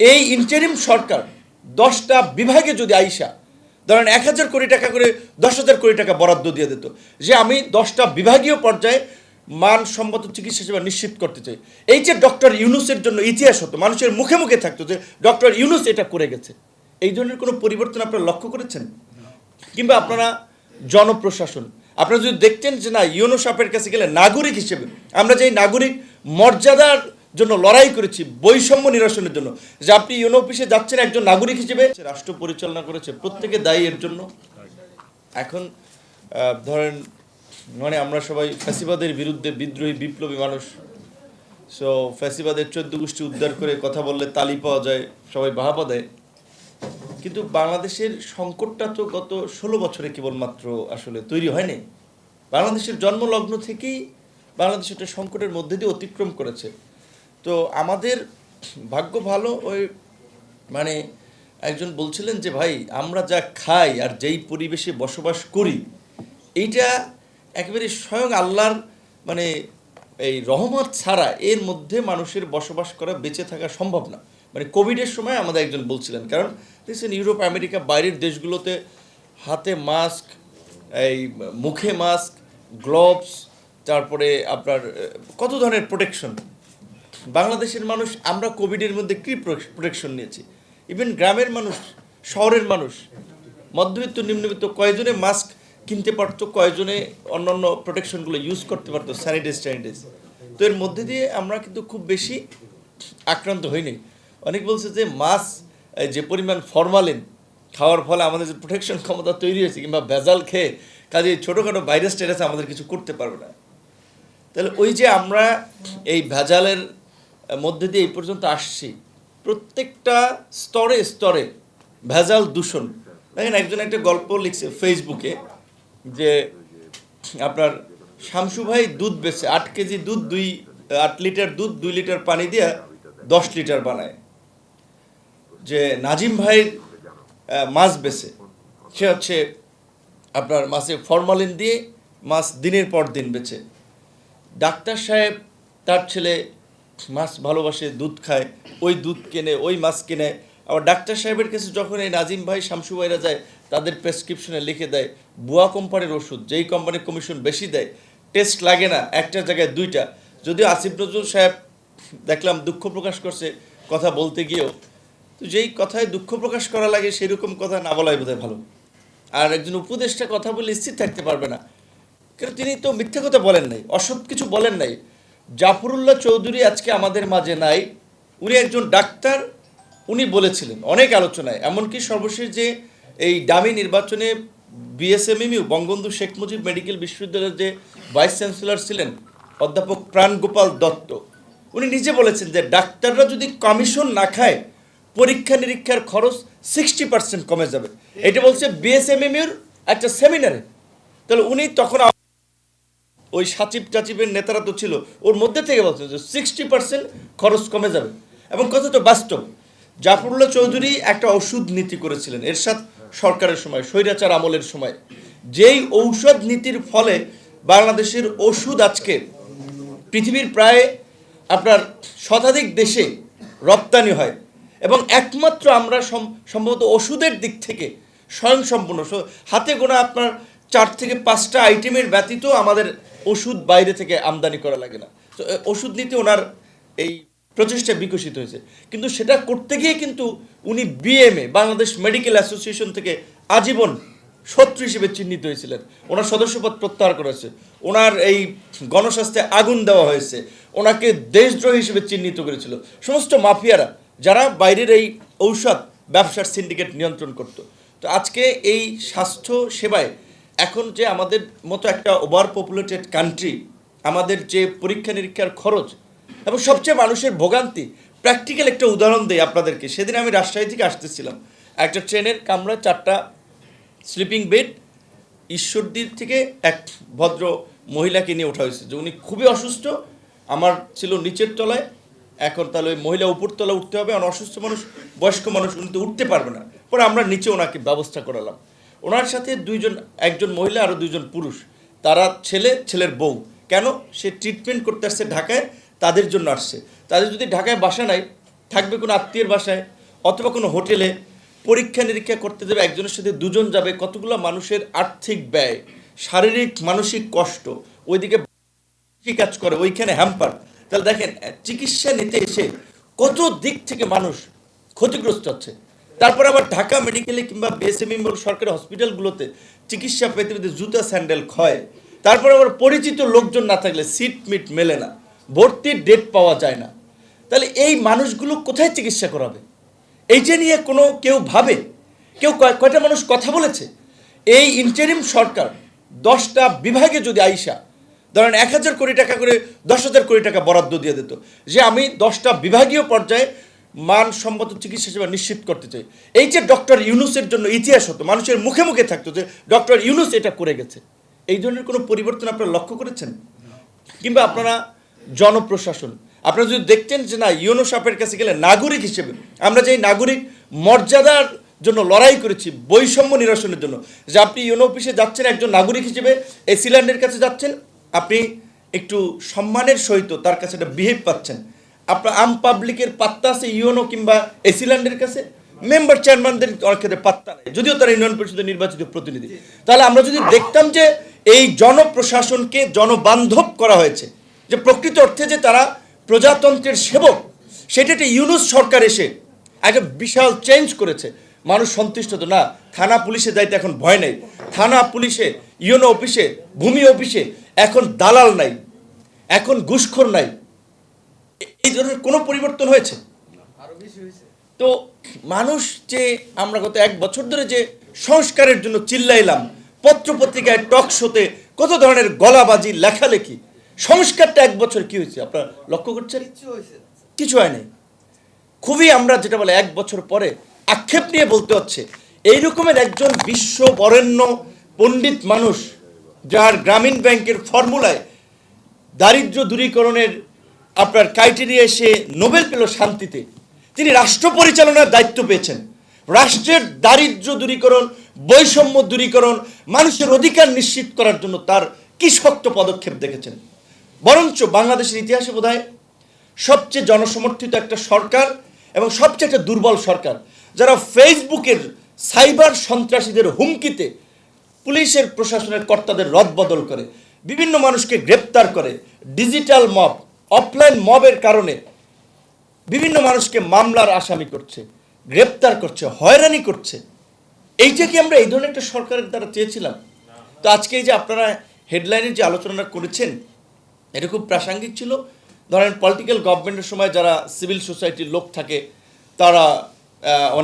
এই ইন্টারিম সরকার দশটা বিভাগে যদি আইসা, ধরেন এক হাজার কোটি টাকা করে দশ হাজার কোটি টাকা বরাদ্দ দিয়ে দিত, যে আমি দশটা বিভাগীয় পর্যায়ে মানসম্মত চিকিৎসা সেবা নিশ্চিত করতে চাই। এই যে ডক্টর ইউনুসের জন্য ইতিহাস হতো, মানুষের মুখে মুখে থাকতো যে ডক্টর ইউনুস এটা করে গেছে। এই ধরনের কোনো পরিবর্তন আপনারা লক্ষ্য করেছেন? কিংবা আপনারা জনপ্রশাসন, আপনারা যদি দেখতেন যে না ইউনো সাপের কাছে গেলে নাগরিক হিসেবে, আমরা যে নাগরিক মর্যাদার জন্য লড়াই করেছি, বৈষম্য নিরসনের জন্য। যে আপনি ইউনো অফিসে যাচ্ছেন একজন নাগরিক হিসেবে রাষ্ট্র পরিচালনা করেছে প্রত্যেকে দায়ী এর জন্য। এখন ধরেন মানে আমরা সবাই ফ্যাসিবাদের বিরুদ্ধে বিদ্রোহী, বিপ্লবী মানুষ। সো ফ্যাসিবাদের চোদ্দ গোষ্ঠী উদ্ধার করে কথা বললে তালি পাওয়া যায়, সবাই বাহাবা দেয়। কিন্তু বাংলাদেশের সংকটটা তো গত ষোলো বছরে কেবলমাত্র আসলে তৈরি হয়নি। বাংলাদেশের জন্মলগ্ন থেকেই বাংলাদেশ একটা সংকটের মধ্যে দিয়ে অতিক্রম করেছে। তো আমাদের ভাগ্য ভালো, ওই মানে একজন বলছিলেন যে, ভাই, আমরা যা খাই আর যেই পরিবেশে বসবাস করি, এইটা একেবারে স্বয়ং আল্লাহর মানে এই রহমত ছাড়া এর মধ্যে মানুষের বসবাস করা, বেঁচে থাকা সম্ভব না। মানে কোভিডের সময় আমাদের একজন বলছিলেন, কারণ দেখছেন, ইউরোপ, আমেরিকা, বাইরের দেশগুলোতে হাতে মাস্ক এই মুখে মাস্ক গ্লোভস তারপরে আপনার, কত ধরনের প্রোটেকশন বাংলাদেশের মানুষ, আমরা কোভিডের মধ্যে কী প্রোটেকশন নিয়েছি? ইভেন গ্রামের মানুষ, শহরের মানুষ, মধ্যবিত্ত, নিম্নবিত্ত, কয়জনে মাস্ক কিনতে পারতো, কয়জনে অন্যান্য প্রোটেকশনগুলো ইউজ করতে পারতো স্যানিটাইজ স্যানিটাইজ তো এর মধ্যে দিয়ে আমরা কিন্তু খুব বেশি আক্রান্ত হইনি। অনেক বলছে যে মাছ যে পরিমাণ ফরমালিন খাওয়ার ফলে আমাদের যে প্রোটেকশন ক্ষমতা তৈরি হয়েছে কিংবা ভেজাল খেয়ে, কাজে ছোটোখাটো ভাইরাস টাইরাস আমাদের কিছু করতে পারবে না। তাহলে ওই যে আমরা এই ভেজালের মধ্যে দিয়ে এই পর্যন্ত আসছি। প্রত্যেকটা স্তরে স্তরে ভেজাল দূষণ। দেখেন একজন একটা গল্প লিখছে ফেসবুকে যে আপনার শামসু ভাই দুধ বেছে আট কেজি দুধ দুই, আট লিটার দুধ দুই লিটার পানি দিয়ে দশ লিটার বানায়। যে নাজিম ভাইয়ের মাছ বেচে, সে হচ্ছে আপনার মাছে ফরমালিন দিয়ে মাছ দিনের পর দিন বেচে। ডাক্তার সাহেব তার ছেলে মাছ ভালোবাসে, দুধ খায়, ওই দুধ কেনে, ওই মাছ কেনে। আবার ডাক্তার সাহেবের কাছে যখন এই নাজিম ভাই, শামসু ভাইরা যায়, তাদের প্রেসক্রিপশনে লিখে দেয়, বুয়া কোম্পানির ওষুধ, যেই কোম্পানির কমিশন বেশি দেয় টেস্ট লাগে না, একটা জায়গায় দুইটা। যদিও আসিফ নজরুল সাহেব, দেখলাম দুঃখ প্রকাশ করছে কথা বলতে গিয়েও। তো যেই কথায় দুঃখ প্রকাশ করা লাগে, সেরকম কথা না বলাই বোধহয় ভালো। আর একজন উপদেষ্টা কথা বলে স্থির থাকতে পারবে না। কারণ তিনি তো মিথ্যা কথা বলেন নাই, অসৎ কিছু বলেন নাই। জাফরুল্লাহ চৌধুরী আজকে আমাদের মাঝে নাই। উনি একজন ডাক্তার, উনি বলেছিলেন, অনেক আলোচনায়। এমনকি সর্বশেষ যে এই দামি নির্বাচনে বিএসএমইউ, বঙ্গবন্ধু শেখ মুজিব মেডিকেল বিশ্ববিদ্যালয়ের যে ভাইস চ্যান্সেলর ছিলেন, অধ্যাপক প্রাণগোপাল দত্ত, উনি নিজে বলেছেন যে ডাক্তাররা যদি কমিশন না খায়, পরীক্ষা নিরীক্ষার খরচ সিক্সটি পার্সেন্ট কমে যাবে। এটা বলছে বিএসএমএমইউর একটা সেমিনারে। তাহলে উনি তখন ওই সাচিব টাচিবের নেতারা তো ছিল, ওর মধ্যে থেকে বলছে যে সিক্সটি পার্সেন্ট খরচ কমে যাবে। এবং কথাটা বাস্তব। জাফরুল্লাহ চৌধুরী একটা ওষুধ নীতি করেছিলেন, এরশাদ সরকারের সময়, স্বৈরাচার আমলের সময়। যেই ঔষধ নীতির ফলে বাংলাদেশের ওষুধ আজকে পৃথিবীর প্রায় আপনার শতাধিক দেশে রপ্তানি হয়। এবং একমাত্র আমরা সম- সম্ভবত ওষুধের দিক থেকে স্বয়ংসম্পূর্ণ। হাতে গোনা আপনার চার থেকে পাঁচটা আইটেমের ব্যতীত আমাদের ওষুধ বাইরে থেকে আমদানি করা লাগে না। তো ওষুধ নীতি ওনার এই প্রচেষ্টা বিকশিত হয়েছে। কিন্তু সেটা করতে গিয়ে কিন্তু উনি বিএমএ বাংলাদেশ মেডিকেল অ্যাসোসিয়েশন থেকে আজীবন শত্রু হিসেবে চিহ্নিত হয়েছিলেন। ওনার সদস্যপদ প্রত্যাহার করেছে ওনার এই গণস্বাস্থ্যে আগুন দেওয়া হয়েছে। ওনাকে দেশদ্রোহী হিসেবে চিহ্নিত করেছিল। সমস্ত মাফিয়ারা, যারা বাইরের এই ঔষধ ব্যবসার সিন্ডিকেট নিয়ন্ত্রণ করত। তো আজকে এই স্বাস্থ্য সেবায় এখন যে আমাদের মতো একটা ওভার পপুলেটেড কান্ট্রি আমাদের যে পরীক্ষা নিরীক্ষার খরচ এবং সবচেয়ে মানুষের ভোগান্তি প্র্যাকটিক্যাল একটা উদাহরণ দেই আপনাদেরকে। সেদিন আমি রাজশাহী থেকে আসতেছিলাম। একটা ট্রেনের কামরা চারটা স্লিপিং বেড ঈশ্বরদীর থেকে এক ভদ্র মহিলাকে নিয়ে ওঠা হয়েছে। যে উনি খুবই অসুস্থ, আমার ছিল নিচের তলায়, এখন তাহলে ওই মহিলা উপর তলা উঠতে হবে আর অসুস্থ মানুষ, বয়স্ক মানুষ, উনি তো উঠতে পারবে না। পরে আমরা নিচে ওনাকে ব্যবস্থা করালাম। ওনার সাথে দুইজন, একজন মহিলা আরও দুইজন পুরুষ। তারা ছেলে, ছেলের বউ। কেন? সে ট্রিটমেন্ট করতে আসছে ঢাকায়, তাদের জন্য আসছে। তাদের যদি ঢাকায় বাসা নাই, থাকবে কোনো আত্মীয়ের বাসায় অথবা কোনো হোটেলে, পরীক্ষা নিরীক্ষা করতে যাবে, একজনের সাথে দুজন যাবে, কতগুলো মানুষের আর্থিক ব্যয়, শারীরিক, মানসিক কষ্ট, ওইদিকে কাজ করে, ওইখানে হ্যাম্পার তাহলে দেখেন, চিকিৎসা নিতে এসে কত দিক থেকে মানুষ ক্ষতিগ্রস্ত হচ্ছে। তারপর আবার ঢাকা মেডিকেলে কিংবা বিএসএমই সরকারি হসপিটালগুলোতে চিকিৎসা পেতে পেতে জুতা স্যান্ডেল ক্ষয়। তারপর আবার পরিচিত লোকজন না থাকলে সিট মিট মেলে না, ভর্তির ডেট পাওয়া যায় না। তাহলে এই মানুষগুলো কোথায় চিকিৎসা করাবে? এই যে নিয়ে কোনো কেউ ভাবে? কেউ কয়টা মানুষ কথা বলেছে? এই ইন্টারিম সরকার দশটা বিভাগে যদি আইসা, ধরেন এক হাজার কোটি টাকা করে দশ হাজার কোটি টাকা বরাদ্দ দিয়ে দিত, যে আমি দশটা বিভাগীয় পর্যায়ে মানসম্মত চিকিৎসা সেবা নিশ্চিত করতে চাই। এই যে ডক্টর ইউনুসের জন্য ইতিহাস হতো, মানুষের মুখে মুখে থাকতো যে ডক্টর ইউনুস এটা করে গেছে। এই ধরনের কোনো পরিবর্তন আপনারা লক্ষ্য করেছেন? কিংবা আপনারা জনপ্রশাসন, আপনারা যদি দেখতেন যে না ইউনো সাপের কাছে গেলে নাগরিক হিসেবে আমরা যে নাগরিক মর্যাদার জন্য লড়াই করেছি, বৈষম্য নিরসনের জন্য, যে আপনি ইউনো অফিসে যাচ্ছেন, একজন নাগরিক হিসেবে এই সিলিন্ডারের কাছে যাচ্ছেন, আপনি একটু সম্মানের সহিত তার কাছে একটা বিহেভ পাচ্ছেন। আপনার আম পাবলিকের পাত্তা আছে ইউনো কিংবা এসিল্যান্ডের কাছে মেম্বার চেয়ারম্যানদের অনেক ক্ষেত্রে পাত্তা নেই। যদিও তারা ইউনিয়ন পরিষদের নির্বাচিত প্রতিনিধি। তাহলে আমরা যদি দেখতাম যে এই জনপ্রশাসনকে জনবান্ধব করা হয়েছে, যে প্রকৃত অর্থে যে তারা প্রজাতন্ত্রের সেবক, সেটা একটা ইউনুস সরকার এসে একটা বিশাল চেঞ্জ করেছে। মানুষ সন্তুষ্ট তো না, থানা পুলিশে যাইতে এখন ভয় নেই। থানা পুলিশে ইউনো অফিসে ভূমি অফিসে এখন দালাল নাই, এখন ঘুষখোর নাই। এই ধরনের কোনো পরিবর্তন হয়েছে? তো মানুষ যে আমরা গত এক বছর ধরে যে সংস্কারের জন্য চিল্লাইলাম পত্র পত্রিকায় টক শোতে কত ধরনের গলাবাজি লেখালেখি সংস্কারটা এক বছর কি হয়েছে? আপনারা লক্ষ্য করছেন? কিছু হয় নাই খুবই আমরা যেটা বলে এক বছর পরে আক্ষেপ নিয়ে বলতে হচ্ছে এই রকমের একজন বিশ্ব বরেণ্য পণ্ডিত মানুষ যার গ্রামীণ ব্যাংকের ফর্মুলায় দারিদ্র দূরীকরণের আপনার ক্রাইটেরিয়া এসে নোবেল পেল শান্তিতে। তিনি রাষ্ট্র পরিচালনার দায়িত্ব পেয়েছেন। রাষ্ট্রের দারিদ্র দূরীকরণ, বৈষম্য দূরীকরণ, মানুষের অধিকার নিশ্চিত করার জন্য তার কি শক্ত পদক্ষেপ দেখেছেন। বরঞ্চ বাংলাদেশের ইতিহাসে বোধহয় সবচেয়ে জনসমর্থিত একটা সরকার এবং সবচেয়ে একটা দুর্বল সরকার, যারা ফেসবুকের সাইবার সন্ত্রাসীদের হুমকিতে পুলিশের প্রশাসনের কর্তাদের রদবদল করে, বিভিন্ন মানুষকে গ্রেপ্তার করে, ডিজিটাল মব অফলাইন মবের কারণে বিভিন্ন মানুষকে মামলার আসামি করছে, গ্রেপ্তার করছে, হয়রানি করছে। এইটা কি আমরা এই ধরনের একটা সরকারের দ্বারা চেয়েছিলাম? তো আজকে এই যে আপনারা হেডলাইনের যে আলোচনাটা করেছেন, এটা খুব প্রাসঙ্গিক ছিল। ধরেন পলিটিক্যাল গভর্নমেন্টের সময় যারা সিভিল সোসাইটির লোক থাকে, তারা অনেক